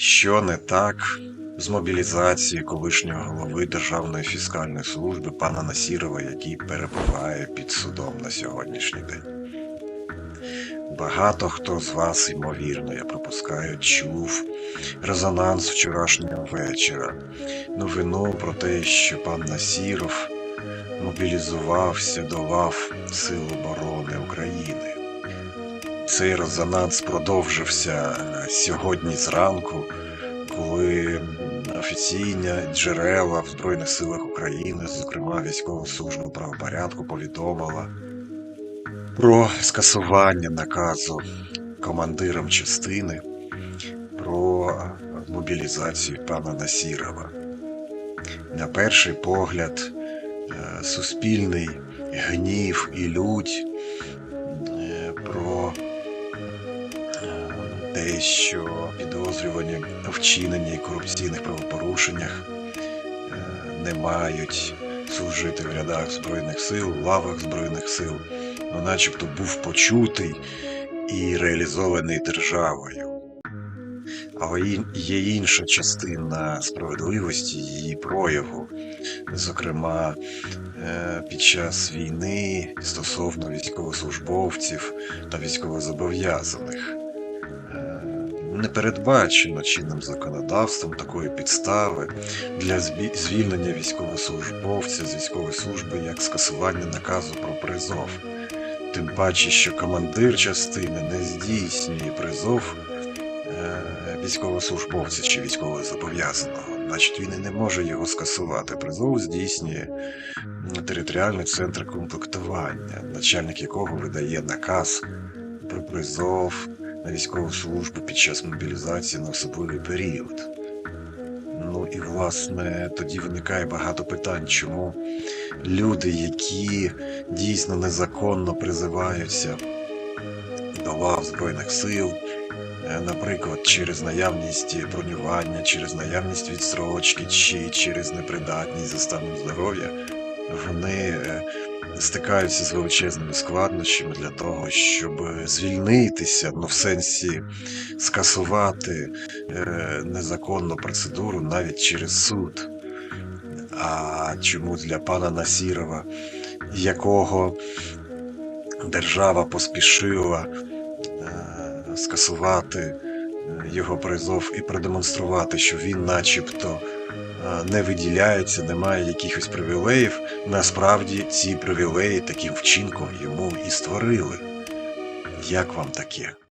Що не так з мобілізації колишнього голови Державної фіскальної служби пана Насірова, який перебуває під судом на сьогоднішній день? Багато хто з вас, ймовірно, я пропускаю, чув резонанс вчорашнього вечора. Новину про те, що пан Насіров мобілізувався до лав Сил оборони України. Цей резонанс продовжився сьогодні зранку, коли офіційні джерела в Збройних силах України, зокрема військова служба правопорядку, повідомила про скасування наказу командирам частини про мобілізацію пана Насірова. На перший погляд, е, суспільний гнів і лють те, що підозрювані у вчиненні корупційних правопорушеннях е, не мають служити в рядах Збройних сил, в лавах Збройних сил, ну начебто був почутий і реалізований державою. Але є інша частина справедливості її прояву, зокрема е, під час війни стосовно військовослужбовців та військовозобов'язаних. Не передбачено чинним законодавством такої підстави для звільнення військовослужбовця з військової служби як скасування наказу про призов. Тим паче, що командир частини не здійснює призов е, військовослужбовця чи військовозобов'язаного, значить він і не може його скасувати. Призов здійснює територіальний центр комплектування, начальник якого видає наказ про призов на військову службу під час мобілізації на особливий період. Ну і власне тоді виникає багато питань, чому люди, які дійсно незаконно призиваються до лав Збройних сил, е, наприклад, через наявність бронювання, через наявність відстрочки чи через непридатність за станом здоров'я, вони е, стикаються з величезними складнощами для того, щоб звільнитися, ну в сенсі скасувати е, незаконну процедуру навіть через суд. А чому для пана Насірова, якого держава поспішила е, скасувати е, його призов і продемонструвати, що він начебто не виділяється, не має якихось привілеїв. Насправді ці привілеї таким вчинком йому і створили. Як вам таке?